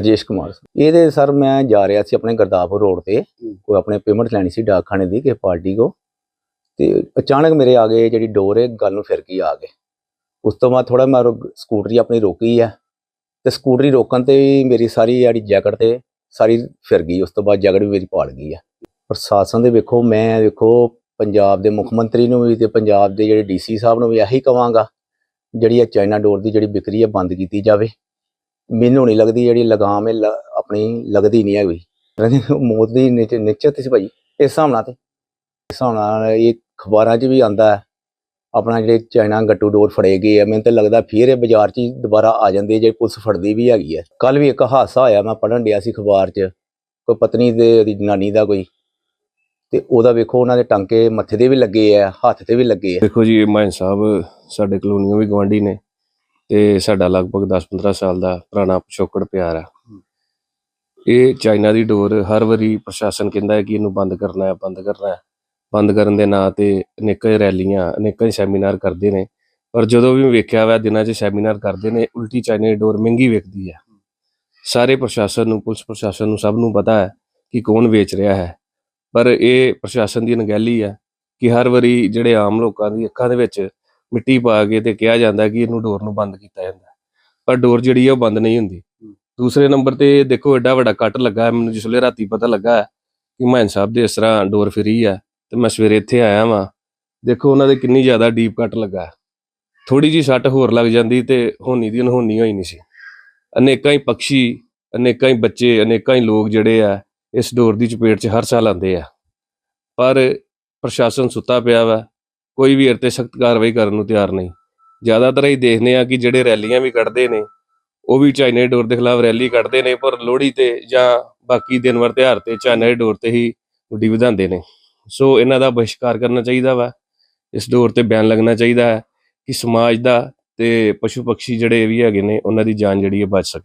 ਰਜੇਸ਼ ਕੁਮਾਰ ਇਹਦੇ ਸਰ ਮੈਂ ਜਾ ਰਿਹਾ ਸੀ ਆਪਣੇ ਗੁਰਦਾਸਪੁਰ ਰੋਡ ਤੇ। ਕੋਈ ਆਪਣੇ ਪੇਮੈਂਟ ਲੈਣੀ ਸੀ ਡਾਕਖਾਨੇ ਦੀ ਕਿਸੇ ਪਾਰਟੀ ਕੋ ਤੇ ਅਚਾਨਕ ਮੇਰੇ ਆ ਗਏ ਜਿਹੜੀ ਡੋਰ ਹੈ ਗੱਲ ਨੂੰ ਫਿਰ ਗਈ ਆ ਗਏ। ਉਸ ਤੋਂ ਬਾਅਦ ਥੋੜਾ ਮੈਂ ਰੁਕ- ਸਕੂਟਰੀ ਆਪਣੀ ਰੋਕੀ ਆ। ਤੇ ਸਕੂਟਰੀ ਰੋਕਣ ਤੇ ਹੀ ਮੇਰੀ ਸਾਰੀ ਜਿਹੜੀ ਜੈਕਟ ਤੇ ਸਾਰੀ ਫਿਰ ਗਈ। ਉਸ ਤੋਂ ਬਾਅਦ ਜੈਕਟ ਵੀ ਮੇਰੀ ਪਾੜ ਗਈ ਆ। ਪ੍ਰਸ਼ਾਸਨ ਦੇ ਵੇਖੋ ਮੈਂ ਵੇਖੋ ਪੰਜਾਬ ਦੇ ਮੁੱਖ ਮੰਤਰੀ ਨੂੰ ਵੀ ਤੇ ਪੰਜਾਬ ਦੇ ਜਿਹੜੇ ਡੀਸੀ ਸਾਹਿਬ ਨੂੰ ਵੀ ਇਹੀ ਕਵਾਂਗਾ। ਜਿਹੜੀ ਇਹ ਚਾਈਨਾ ਡੋਰ ਦੀ ਜਿਹੜੀ ਵਿਕਰੀ ਹੈ ਬੰਦ ਕੀਤੀ ਜਾਵੇ। ਮੈਨੂੰ ਨਹੀਂ ਲੱਗਦੀ ਜਿਹੜੀ ਲਗਾਮ ਹੈ ਆਪਣੀ ਲੱਗਦੀ ਨਹੀਂ ਹੈਗੀ। ਮੌਤ ਦੀ ਨਿਸ਼ਚਿਤ ਸੀ ਭਾਈ, ਇਸ ਹਿਸਾਬ ਨਾਲ ਤੇ। ਇਸ ਹਿਸਾਬ ਨਾਲ ਇਹ ਅਖਬਾਰਾਂ 'ਚ ਵੀ ਆਂਦਾ ਹੈ। ਆਪਣਾ ਜਿਹੜੇ ਚਾਈਨਾ ਗੱਟੂ ਡੋਰ ਫੜੇ ਗਏ ਆ, ਮੈਨੂੰ ਤਾਂ ਲੱਗਦਾ ਫਿਰ ਇਹ ਬਾਜ਼ਾਰ 'ਚ ਹੀ ਦੁਬਾਰਾ ਆ ਜਾਂਦੇ ਜੇ ਪੁਲਿਸ ਫੜਦੀ ਵੀ ਹੈਗੀ ਹੈ ਕੱਲ ਵੀ ਇੱਕ ਹਾਦਸਾ ਹੋਇਆ, ਮੈਂ ਪੜਨ ਡਿਆ ਸੀ ਅਖਬਾਰ 'ਚ। ਕੋਈ ਪਤਨੀ ਦੇ, ਉਹਦੀ ਜਨਾਨੀ ਦਾ ਕੋਈ। ਤੇ ਉਹਦਾ ਵੇਖੋ, ਉਹਨਾਂ ਦੇ ਟਾਂਕੇ ਮੱਥੇ ਦੇ ਵੀ ਲੱਗੇ ਆ, ਹੱਥ ਤੇ ਵੀ ਲੱਗੇ ਆ। ਦੇਖੋ ਜੀ ਮਾਨ ਸਾਹਿਬ, ਸਾਡੇ ਕਲੋਨੀਆਂ ਵੀ ਗਵਾਂਢੀ ਨੇ। ਤੇ ਸਾਡਾ ਲਗਭਗ 10-15 ਸਾਲ ਦਾ ਪੁਰਾਣਾ ਪਿਛੋਕੜ ਪਿਆਰ ਆ। ਇਹ ਚਾਈਨਾ ਦੀ ਡੋਰ ਹਰ ਵਾਰੀ ਪ੍ਰਸ਼ਾਸਨ ਕਹਿੰਦਾ ਹੈ ਕਿ ਇਹਨੂੰ ਬੰਦ ਕਰਨਾ ਹੈ, ਬੰਦ ਕਰਨਾ ਹੈ। ਬੰਦ ਕਰਨ ਦੇ ਨਾਂ ਤੇ ਅਨੇਕਾਂ ਹੀ ਰੈਲੀਆਂ, ਅਨੇਕਾਂ ਸੈਮੀਨਾਰ ਕਰਦੇ ਨੇ। ਪਰ ਜਦੋਂ ਵੀ ਵੇਖਿਆ ਹੋਇਆ ਦਿਨਾਂ 'ਚ ਸੈਮੀਨਾਰ ਕਰਦੇ ਨੇ, ਉਲਟੀ ਚਾਈਨਾ ਦੀ ਡੋਰ ਮਹਿੰਗੀ ਵੇਖਦੀ ਹੈ। ਸਾਰੇ ਪ੍ਰਸ਼ਾਸਨ ਨੂੰ, ਪੁਲਿਸ ਪ੍ਰਸ਼ਾਸਨ ਨੂੰ ਸਭ ਨੂੰ ਪਤਾ ਹੈ ਕਿ ਕੌਣ ਵੇਚ ਰਿਹਾ ਹੈ। ਪਰ ਇਹ ਪ੍ਰਸ਼ਾਸਨ ਦੀ ਅਣਗਹਿਲੀ ਹੈ ਕਿ ਹਰ ਵਾਰੀ ਜਿਹੜੇ ਆਮ ਲੋਕਾਂ ਦੀ ਅੱਖਾਂ ਦੇ ਵਿੱਚ ਮਿੱਟੀ ਪਾ ਕੇ ਤੇ ਕਿਹਾ ਜਾਂਦਾ ਕਿ ਇਹਨੂੰ ਡੋਰ ਨੂੰ ਬੰਦ ਕੀਤਾ ਜਾਂਦਾ। ਪਰ ਡੋਰ ਜਿਹੜੀ ਹੈ ਉਹ ਬੰਦ ਨਹੀਂ ਹੁੰਦੀ। ਦੂਸਰੇ ਨੰਬਰ ਤੇ ਦੇਖੋ ਐਡਾ ਵੱਡਾ ਕੱਟ ਲੱਗਾ। ਮੈਨੂੰ ਜਿਸਲੇ ਰਾਤੀ ਪਤਾ ਲੱਗਾ ਕਿ ਮਾਨ ਸਾਹਿਬ ਦੇ ਇਸ ਤਰ੍ਹਾਂ ਡੋਰ ਫਰੀ ਹੈ ਤੇ ਮੈਂ ਸਵੇਰੇ ਇੱਥੇ ਆਇਆ ਵਾਂ। ਦੇਖੋ ਉਹਨਾਂ ਦੇ ਕਿੰਨੀ ਜ਼ਿਆਦਾ ਡੀਪ ਕੱਟ ਲੱਗਾ ਥੋੜੀ ਜੀ ਸੱਟ ਹੋਰ ਲੱਗ ਜਾਂਦੀ ਤੇ ਹੋਣੀ ਦੀ ਅਨਹੋਣੀ ਹੋਈ ਨਹੀਂ ਸੀ। ਅਨੇਕਾਂ ਹੀ ਪੰਛੀ ਅਨੇਕਾਂ ਹੀ ਬੱਚੇ ਅਨੇਕਾਂ ਹੀ ਲੋਕ ਜਿਹੜੇ ਆ ਇਸ ਡੋਰ ਦੀ ਚਪੇਟ 'ਚ ਹਰ ਸਾਲ ਆਉਂਦੇ ਆ। ਪਰ ਪ੍ਰਸ਼ਾਸਨ ਸੁੱਤਾ ਪਿਆ ਵਾ। ਕੋਈ ਵੀ ਇਹ ਤੇ ਸਖਤ ਕਾਰਵਾਈ ਕਰਨ ਨੂੰ ਤਿਆਰ ਨਹੀਂ। ਜ਼ਿਆਦਾਤਰ ਅਸੀਂ ਦੇਖਦੇ ਆ ਕਿ ਜਿਹੜੇ ਰੈਲੀਆਂ ਵੀ ਕੱਢਦੇ ਨੇ, ਉਹ ਵੀ ਚਾਈਨਾ ਡੋਰ ਦੇ ਖਿਲਾਫ ਰੈਲੀ ਕੱਢਦੇ ਨੇ, ਪਰ ਲੋਹੜੀ ਤੇ ਜਾਂ ਬਾਕੀ ਦਿਨ ਵਾਰ ਤਿਉਹਾਰ ਤੇ ਚਾਈਨਾ ਡੋਰ ਤੇ ਹੀ ਗੁੱਡੀ ਵਧਾਉਂਦੇ ਨੇ। ਸੋ ਇਹਨਾਂ ਦਾ ਬਹਿਸ਼ਕਾਰ ਕਰਨਾ ਚਾਹੀਦਾ ਵਾ। ਇਸ ਡੋਰ ਤੇ ਬਿਆਨ ਲੱਗਣਾ ਚਾਹੀਦਾ ਹੈ ਕਿ ਸਮਾਜ ਦਾ ਤੇ ਪਸ਼ੂ ਪੰਛੀ ਜਿਹੜੇ ਵੀ ਹੈਗੇ ਨੇ, ਉਹਨਾਂ ਦੀ ਜਾਨ ਜਿਹੜੀ ਹੈ ਬਚ ਸਕੇ।